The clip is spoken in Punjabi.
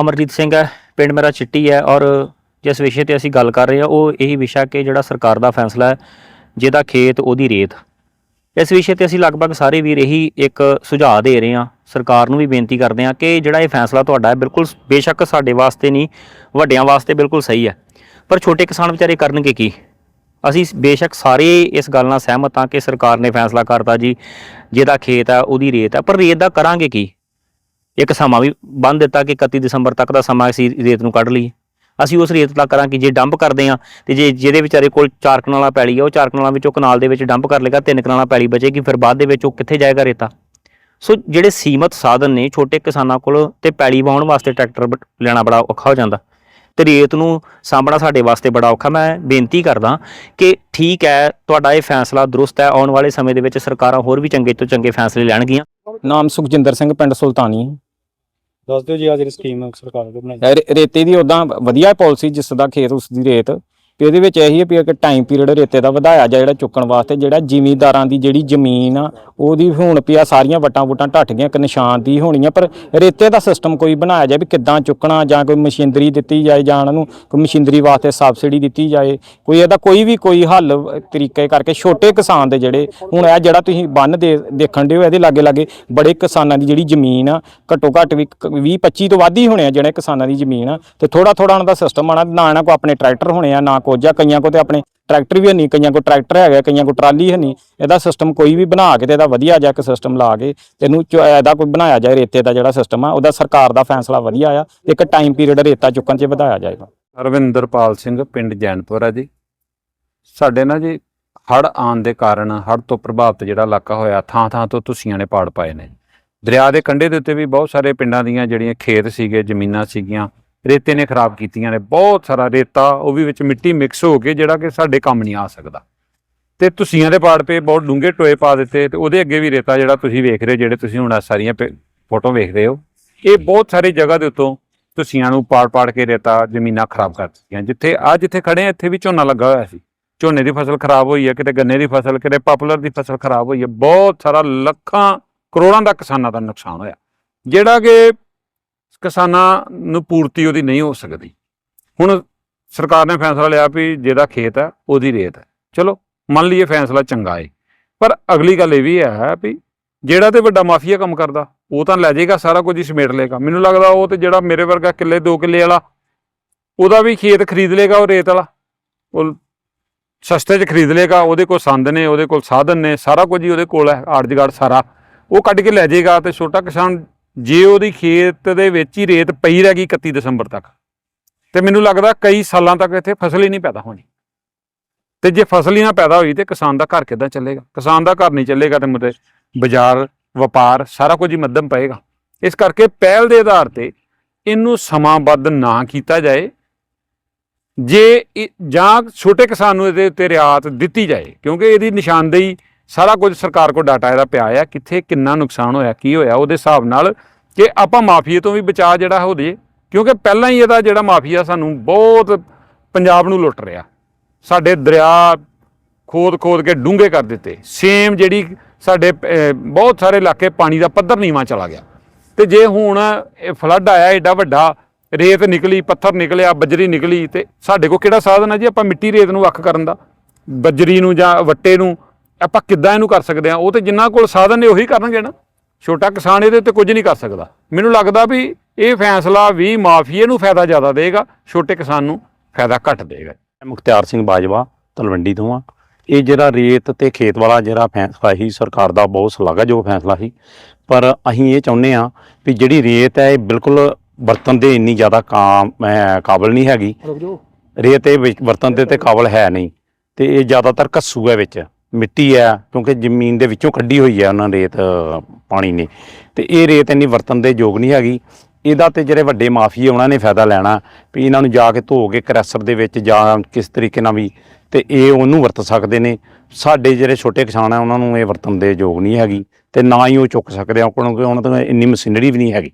ਅਮਰਜੀਤ ਸਿੰਘ ਹੈ, ਪਿੰਡ ਮੇਰਾ ਚਿੱਟੀ ਹੈ ਔਰ ਜਿਸ ਵਿਸ਼ੇ ਤੇ ਅਸੀਂ ਗੱਲ ਕਰ ਰਹੇ ਹਾਂ, ਉਹ ਇਹੀ ਵਿਸ਼ਾ ਕਿ ਜਿਹੜਾ ਸਰਕਾਰ ਦਾ ਫੈਸਲਾ ਹੈ, ਜਿਹਦਾ ਖੇਤ ਉਹਦੀ ਰੇਤ। ਇਸ ਵਿਸ਼ੇ ਤੇ ਅਸੀਂ ਲਗਭਗ ਸਾਰੇ ਵੀਰ ਇਹੀ ਇੱਕ ਸੁਝਾਅ ਦੇ ਰਹੇ ਹਾਂ, ਸਰਕਾਰ ਨੂੰ ਵੀ ਬੇਨਤੀ ਕਰਦੇ ਹਾਂ ਕਿ ਜਿਹੜਾ ਇਹ ਫੈਸਲਾ ਤੁਹਾਡਾ ਹੈ, ਬਿਲਕੁਲ ਬੇਸ਼ੱਕ ਸਾਡੇ ਵਾਸਤੇ ਨਹੀਂ, ਵੱਡਿਆਂ ਵਾਸਤੇ ਬਿਲਕੁਲ ਸਹੀ ਹੈ। ਪਰ ਛੋਟੇ ਕਿਸਾਨ ਵਿਚਾਰੇ ਕਰਨਗੇ ਕੀ? ਅਸੀਂ ਬੇਸ਼ੱਕ ਸਾਰੇ ਇਸ ਗੱਲ ਨਾਲ ਸਹਿਮਤ ਹਾਂ ਕਿ ਸਰਕਾਰ ਨੇ ਫੈਸਲਾ ਕਰਤਾ ਜੀ, ਜਿਹਦਾ ਖੇਤ ਹੈ, ਉਹਦੀ ਰੇਤ ਹੈ, ਪਰ ਰੇਤ ਦਾ ਕਰਾਂਗੇ ਕੀ? ਇੱਕ ਸਮਾਂ ਵੀ ਬੰਨ ਦਿੱਤਾ ਕਿ 31 ਦਸੰਬਰ ਤੱਕ ਦਾ ਸਮਾਂ ਅਸੀਂ ਰੇਤ ਨੂੰ ਕੱਢ ਲਈਏ। ਅਸੀਂ ਉਸ ਰੇਤ ਦਾ ਕਿ ਜੇ ਡੰਪ ਕਰਦੇ ਆ ਤੇ ਜੇ ਜਿਹਦੇ ਵਿਚਾਰੇ ਕੋਲ ਚਾਰ ਕਨਾਲਾਂ ਪੈਲੀ ਆ, ਉਹ ਚਾਰ ਕਨਾਲਾਂ ਵਿੱਚੋਂ ਕਨਾਲ ਦੇ ਵਿੱਚ ਡੰਪ ਕਰ ਲੇਗਾ ਤਿੰਨ ਕਨਾਲਾਂ ਪੈਲੀ ਬਚੇਗੀ, ਫਿਰ ਬਾਅਦ ਦੇ ਵਿੱਚ ਉਹ ਕਿੱਥੇ ਜਾਏਗਾ ਰੇਤਾ? ਸੋ ਜਿਹੜੇ ਸੀਮਤ ਸਾਧਨ ਨੇ, ਛੋਟੇ ਕਿਸਾਨਾਂ ਕੋਲ ਤੇ ਪੈਲੀ ਵਾਹੁਣ ਵਾਸਤੇ ਟਰੈਕਟਰ ਬ- ਲੈਣਾ ਬੜਾ ਔਖਾ ਹੋ ਜਾਂਦਾ। ਤੇ ਰੇਤ ਨੂੰ ਸਾਂਭਣਾ ਸਾਡੇ ਵਾਸਤੇ ਬੜਾ ਔਖਾ। ਮੈਂ ਬੇਨਤੀ ਕਰਦਾ ਕਿ ਠੀਕ ਹੈ, ਤੁਹਾਡਾ ਇਹ ਫੈਸਲਾ ਦਰੁਸਤ ਹੈ, ਆਉਣ ਵਾਲੇ ਸਮੇਂ ਦੇ ਵਿੱਚ ਸਰਕਾਰਾਂ ਹੋਰ ਵੀ ਚੰਗੇ ਤੋਂ ਚੰਗੇ ਫੈਸਲੇ ਲੈਣਗੀਆਂ। ਨਾਮ ਸੁਖਜਿੰਦਰ ਸਿੰਘ ਪਿੰਡ ਸੁਲਤਾਨੀ। ਦੱਸ ਦਿਓ ਜੀ ਆ ਜਿਹੜੀ ਸਕੀਮ ਸਰਕਾਰ ਨੇ ਬਣਾਈ। ਰੇਤੇ ਦੀ ਉਦਾਂ ਵਧੀਆ ਪਾਲਿਸੀ ਜਿਸ ਦਾ ਖੇਤ ਉਸ ਦੀ ਰੇਤ ਇਹਦੇ ਵਿੱਚ ਇਹੀ ਹੈ ਵੀ ਇੱਕ ਟਾਈਮ ਪੀਰੀਅਡ ਰੇਤੇ ਦਾ ਵਧਾਇਆ ਜਾ ਜਿਹੜਾ ਚੁੱਕਣ ਵਾਸਤੇ, ਜਿਹੜਾ ਜ਼ਿਮੀਂਦਾਰਾਂ ਦੀ ਜਿਹੜੀ ਜ਼ਮੀਨ ਆ, ਉਹਦੀ ਹੁਣ ਪਿਆ ਸਾਰੀਆਂ ਵਟਾਂ ਵਟਾਂ ਢੱਟ ਗਈਆਂ, ਇੱਕ ਨਿਸ਼ਾਨ ਦੀ ਹੋਣੀ ਆ। ਪਰ ਰੇਤੇ ਦਾ ਸਿਸਟਮ ਕੋਈ ਬਣਾਇਆ ਜਾਏ ਵੀ ਕਿੱਦਾਂ ਚੁੱਕਣਾ ਜਾਂ ਕੋਈ ਮਸ਼ੀਨਰੀ ਦਿੱਤੀ ਜਾਏ ਜਾਂ ਉਹਨਾਂ ਨੂੰ ਕੋਈ ਮਸ਼ੀਨਰੀ ਵਾਸਤੇ ਸਬਸਿਡੀ ਦਿੱਤੀ ਜਾਏ, ਕੋਈ ਇਹਦਾ ਕੋਈ ਵੀ ਕੋਈ ਹੱਲ ਤਰੀਕੇ ਕਰਕੇ ਛੋਟੇ ਕਿਸਾਨ ਦੇ ਜਿਹੜੇ ਹੁਣ ਇਹ ਜਿਹੜਾ ਤੁਸੀਂ ਬੰਨ ਦੇ ਦੇਖਣ ਦੇ ਹੋ, ਇਹਦੇ ਲਾਗੇ ਲਾਗੇ ਬੜੇ ਕਿਸਾਨਾਂ ਦੀ ਜਿਹੜੀ ਜ਼ਮੀਨ ਆ, ਘੱਟੋ ਘੱਟ ਵੀ 20 25 ਤੋਂ ਵੱਧ ਹੀ ਹੋਣੇ ਆ ਜਿਹੜੇ ਕਿਸਾਨਾਂ ਦੀ ਜ਼ਮੀਨ ਆ। ਤੇ ਥੋੜਾ ਥੋੜਾ ਉਹਨਾਂ ਦਾ ਸਿਸਟਮ ਆਣਾ ਨਾ ਇਹਨਾਂ ਕੋ ਆਪਣੇ ਟਰੈਕਟਰ ਹੋਣੇ ਆ, ਨਾ ਕੁਝ ਆ ਕਈਆਂ ਕੋ ਤੇ ਆਪਣੇ ਟਰੈਕਟਰ ਵੀ ਨਹੀਂ ਕਈਆਂ ਕੋ ਟਰੈਕਟਰ ਹੈਗਾ, ਕਈਆਂ ਕੋ ਟਰਾਲੀ ਹੈ ਨਹੀਂ ਇਹਦਾ ਸਿਸਟਮ ਕੋਈ ਵੀ ਬਣਾ ਕੇ ਤੇ ਇਹਦਾ ਵਧੀਆ ਜਿਹਾ ਇੱਕ ਸਿਸਟਮ ਲਾ ਕੇ ਤੈਨੂੰ ਇਹਦਾ ਕੋਈ ਬਣਾਇਆ ਜਾਏ, ਰੇਤੇ ਦਾ ਜਿਹੜਾ ਸਿਸਟਮ ਆ, ਉਹਦਾ ਸਰਕਾਰ ਦਾ ਫੈਸਲਾ ਵਧੀਆ ਆ ਇੱਕ ਟਾਈਮ ਪੀਰੀਅਡ ਰੇਤਾ ਚੁੱਕਣ 'ਚ ਵਧਾਇਆ ਜਾਏਗਾ। ਰਵਿੰਦਰਪਾਲ ਸਿੰਘ, ਪਿੰਡ ਜੈਨਪੁਰ ਆ ਜੀ। ਸਾਡੇ ਨਾ ਜੀ ਹੜ ਆਉਣ ਦੇ ਕਾਰਨ ਹੜ ਤੋਂ ਪ੍ਰਭਾਵਿਤ ਜਿਹੜਾ ਇਲਾਕਾ ਹੋਇਆ ਥਾਂ ਥਾਂ ਤੋਂ ਤੁਸੀਆਂ ਨੇ ਪਾੜ ਪਾਏ ਨੇ। ਦਰਿਆ ਦੇ ਕੰਢੇ ਦੇ ਉੱਤੇ ਵੀ ਬਹੁਤ ਸਾਰੇ ਪਿੰਡਾਂ ਦੀਆਂ ਜਿਹੜੀਆਂ ਖੇਤ ਸੀਗੇ, ਜ਼ਮੀਨਾਂ ਸੀਗੀਆਂ ਰੇਤੇ ਨੇ ਖਰਾਬ ਕੀਤੀਆਂ ਨੇ ਬਹੁਤ ਸਾਰਾ ਰੇਤਾ ਉਹ ਵੀ ਵਿੱਚ ਮਿੱਟੀ ਮਿਕਸ ਹੋ ਕੇ ਜਿਹੜਾ ਕਿ ਸਾਡੇ ਕੰਮ ਨਹੀਂ ਆ ਸਕਦਾ। ਤੇ ਤੁਸੀਆਂ ਦੇ ਪਾੜ ਪਏ ਬਹੁਤ ਡੂੰਘੇ ਟੋਏ ਪਾ ਦਿੱਤੇ ਤੇ ਉਹਦੇ ਅੱਗੇ ਵੀ ਰੇਤਾ ਜਿਹੜਾ ਤੁਸੀਂ ਵੇਖ ਰਹੇ ਹੋ, ਜਿਹੜੇ ਤੁਸੀਂ ਹੁਣ ਸਾਰੀਆਂ ਫੋਟੋ ਵੇਖ ਰਹੇ ਹੋ ਇਹ ਬਹੁਤ ਸਾਰੀ ਜਗ੍ਹਾ ਦੇ ਉੱਤੋਂ ਤੁਸੀਆਂ ਨੂੰ ਪਾੜ-ਪਾੜ ਕੇ ਰੇਤਾ ਜ਼ਮੀਨਾਂ ਖਰਾਬ ਕਰ ਦਿੱਤੀਆਂ। ਜਿੱਥੇ ਆ ਜਿੱਥੇ ਖੜੇ ਆ ਇੱਥੇ ਵੀ ਝੋਨਾ ਲੱਗਾ ਹੋਇਆ ਸੀ। ਝੋਨੇ ਦੀ ਫਸਲ ਖਰਾਬ ਹੋਈ ਹੈ ਕਿਤੇ ਗੰਨੇ ਦੀ ਫਸਲ ਕਿਤੇ ਪਪੂਲਰ ਦੀ ਫਸਲ ਖਰਾਬ ਹੋਈ ਹੈ ਬਹੁਤ ਸਾਰਾ ਲੱਖਾਂ ਕਰੋੜਾਂ ਦਾ ਕਿਸਾਨਾਂ ਦਾ ਨੁਕਸਾਨ ਹੋਇਆ। ਜਿਹੜਾ ਕਿ ਕਿਸਾਨਾਂ ਨੂੰ ਪੂਰਤੀ ਉਹਦੀ ਨਹੀਂ ਹੋ ਸਕਦੀ। ਹੁਣ ਸਰਕਾਰ ਨੇ ਫੈਸਲਾ ਲਿਆ ਵੀ ਜਿਹਦਾ ਖੇਤ ਹੈ, ਉਹਦੀ ਰੇਤ ਹੈ। ਚਲੋ, ਮੰਨ ਲਈਏ ਫੈਸਲਾ ਚੰਗਾ ਹੈ ਪਰ ਅਗਲੀ ਗੱਲ ਇਹ ਵੀ ਹੈ ਵੀ ਜਿਹੜਾ ਤੇ ਵੱਡਾ ਮਾਫੀਆ ਕੰਮ ਕਰਦਾ, ਉਹ ਤਾਂ ਲੈ ਜਾਏਗਾ ਸਾਰਾ ਕੁਝ ਹੀ ਸਮੇਟ ਲਏਗਾ। ਮੈਨੂੰ ਲੱਗਦਾ ਉਹ ਤੇ ਜਿਹੜਾ ਮੇਰੇ ਵਰਗਾ ਕਿੱਲੇ 2 ਕਿੱਲੇ ਵਾਲਾ, ਉਹਦਾ ਵੀ ਖੇਤ ਖਰੀਦ ਲੇਗਾ ਉਹ ਰੇਤ ਵਾਲਾ। ਉਹ ਸਸਤੇ 'ਚ ਖਰੀਦ ਲੇਗਾ ਉਹਦੇ ਕੋਲ ਸੰਦ ਨੇ, ਉਹਦੇ ਕੋਲ ਸਾਧਨ ਨੇ, ਸਾਰਾ ਕੁਝ ਹੀ ਉਹਦੇ ਕੋਲ ਹੈ ਆੜ ਆੜਜਗੜ ਸਾਰਾ। ਉਹ ਕੱਢ ਕੇ ਲੈ ਜਾਏਗਾ ਤੇ ਛੋਟਾ ਕਿਸਾਨ ਜੇ ਉਹਦੀ ਖੇਤ ਦੇ ਵਿੱਚ ਹੀ ਰੇਤ ਪਈ ਰਹਿ ਗਈ 31 ਦਸੰਬਰ ਤੱਕ, ਤੇ ਮੈਨੂੰ ਲੱਗਦਾ ਕਈ ਸਾਲਾਂ ਤੱਕ ਇੱਥੇ ਫਸਲ ਹੀ ਨਹੀਂ ਪੈਦਾ ਹੋਣੀ। ਤੇ ਜੇ ਫਸਲ ਹੀ ਨਾ ਪੈਦਾ ਹੋਈ ਤੇ ਕਿਸਾਨ ਦਾ ਘਰ ਕਿੱਦਾਂ ਚੱਲੇਗਾ? ਕਿਸਾਨ ਦਾ ਘਰ ਨਹੀਂ ਚੱਲੇਗਾ ਤੇ ਮੁਤੇ ਬਾਜ਼ਾਰ, ਵਪਾਰ, ਸਾਰਾ ਕੁਝ ਹੀ ਮੱਧਮ ਪਏਗਾ। ਇਸ ਕਰਕੇ ਪਹਿਲ ਦੇ ਆਧਾਰ ਤੇ ਇਹਨੂੰ ਸਮਾਂਬੱਧ ਨਾ ਕੀਤਾ ਜਾਏ। ਜੇ ਜਾਂ ਛੋਟੇ ਕਿਸਾਨ ਨੂੰ ਇਹਦੇ ਉੱਤੇ ਰਿਆਤ ਦਿੱਤੀ ਜਾਏ, ਕਿਉਂਕਿ ਇਹਦੀ ਨਿਸ਼ਾਨਦੇਹੀ ਸਾਰਾ ਕੁਝ ਸਰਕਾਰ ਕੋਲ ਡਾਟਾ ਇਹਦਾ ਪਿਆ ਆ, ਕਿੱਥੇ ਕਿੰਨਾ ਨੁਕਸਾਨ ਹੋਇਆ, ਕੀ ਹੋਇਆ, ਉਹਦੇ ਹਿਸਾਬ ਨਾਲ ਕਿ ਆਪਾਂ ਮਾਫੀਏ ਤੋਂ ਵੀ ਬਚਾ ਜਿਹੜਾ ਹੋ ਜੇ, ਕਿਉਂਕਿ ਪਹਿਲਾਂ ਹੀ ਇਹਦਾ ਜਿਹੜਾ ਮਾਫੀਆ ਸਾਨੂੰ ਬਹੁਤ ਪੰਜਾਬ ਨੂੰ ਲੁੱਟ ਰਿਹਾ। ਸਾਡੇ ਦਰਿਆ ਖੋਦ ਖੋਦ ਕੇ ਡੂੰਘੇ ਕਰ ਦਿੱਤੇ। ਸੇਮ ਜਿਹੜੀ ਸਾਡੇ ਬਹੁਤ ਸਾਰੇ ਇਲਾਕੇ ਪਾਣੀ ਦਾ ਪੱਧਰ ਨੀਵਾਂ ਚਲਾ ਗਿਆ। ਤੇ ਜੇ ਹੁਣ ਇਹ ਫਲੱਡ ਆਇਆ, ਏਡਾ ਵੱਡਾ, ਰੇਤ ਨਿਕਲੀ, ਪੱਥਰ ਨਿਕਲਿਆ, ਬੱਜਰੀ ਨਿਕਲੀ, ਤੇ ਸਾਡੇ ਕੋਲ ਕਿਹੜਾ ਸਾਧਨ ਹੈ ਜੀ? ਆਪਾਂ ਮਿੱਟੀ ਰੇਤ ਨੂੰ ਵੱਖ ਕਰਨ ਦਾ। ਬਜਰੀ ਨੂੰ ਜਾਂ ਵੱਟੇ ਨੂੰ ਆਪਾਂ ਕਿੱਦਾਂ ਇਹਨੂੰ ਕਰ ਸਕਦੇ ਆ ਉਹ ਤੇ ਜਿੰਨਾ ਕੋਲ ਸਾਧਨ ਨੇ ਉਹੀ ਕਰਨਗੇ ਨਾ। ਛੋਟਾ ਕਿਸਾਨ ਇਹਦੇ ਉੱਤੇ ਕੁਝ ਨਹੀਂ ਕਰ ਸਕਦਾ। ਮੈਨੂੰ ਲੱਗਦਾ ਵੀ ਇਹ ਫੈਸਲਾ ਵੀ ਮਾਫੀਏ ਨੂੰ ਫਾਇਦਾ ਜ਼ਿਆਦਾ ਦੇਗਾ ਛੋਟੇ ਕਿਸਾਨ ਨੂੰ ਫਾਇਦਾ ਘੱਟ ਦੇਗਾ। ਮੈਂ ਮੁਖਤਿਆਰ ਸਿੰਘ ਬਾਜਵਾ ਤਲਵੰਡੀ ਤੋਂ ਆ ਇਹ ਜਿਹੜਾ ਰੇਤ ਤੇ ਖੇਤ ਵਾਲਾ ਜਿਹੜਾ ਫੈਸਲਾ ਸੀ ਸਰਕਾਰ ਦਾ ਬਹੁਤ ਸ਼ਲਾਘਾਯੋਗ ਫੈਸਲਾ ਸੀ। ਪਰ ਅਸੀਂ ਇਹ ਚਾਹੁੰਦੇ ਆ ਵੀ ਜਿਹੜੀ ਰੇਤ ਹੈ ਇਹ ਬਿਲਕੁਲ ਵਰਤਨ ਦੇ ਇੰਨੀ ਜ਼ਿਆਦਾ ਕਾਮ ਕਾਬਲ ਨਹੀਂ ਹੈਗੀ। ਰੇਤ ਇਹ ਵਰਤਨ ਦੇ ਤੇ ਕਾਬਲ ਹੈ ਨਹੀਂ। ਤੇ ਇਹ ਜ਼ਿਆਦਾਤਰ ਕੱਸੂ ਹੈ ਵਿੱਚ। ਮਿੱਟੀ ਹੈ ਕਿਉਂਕਿ ਜ਼ਮੀਨ ਦੇ ਵਿੱਚੋਂ ਕੱਢੀ ਹੋਈ ਹੈ ਉਹਨਾਂ ਰੇਤ, ਪਾਣੀ ਨੇ। ਤੇ ਇਹ ਰੇਤ ਇੰਨੀ ਵਰਤਨ ਦੇ ਯੋਗ ਨਹੀਂ ਹੈਗੀ। ਇਹਦਾ ਤੇ ਜਿਹੜੇ ਵੱਡੇ ਮਾਫੀਏ ਉਹਨਾਂ ਨੇ ਫਾਇਦਾ ਲੈਣਾ, ਵੀ ਇਹਨਾਂ ਨੂੰ ਜਾ ਕੇ ਧੋ ਕੇ ਕਰੈਸਰ ਦੇ ਵਿੱਚ ਜਾਂ ਕਿਸ ਤਰੀਕੇ ਨਾਲ ਵੀ, ਤੇ ਇਹ ਉਹਨੂੰ ਵਰਤ ਸਕਦੇ ਨੇ। ਸਾਡੇ ਜਿਹੜੇ ਛੋਟੇ ਕਿਸਾਨ ਆ, ਉਹਨਾਂ ਨੂੰ ਇਹ ਵਰਤਨ ਦੇ ਯੋਗ ਨਹੀਂ ਹੈਗੀ, ਤੇ ਨਾ ਹੀ ਉਹ ਚੁੱਕ ਸਕਦੇ ਆ, ਕਿਉਂਕਿ ਉਹਨਾਂ ਤੋਂ ਇੰਨੀ ਮਸ਼ੀਨਰੀ ਵੀ ਨਹੀਂ ਹੈਗੀ।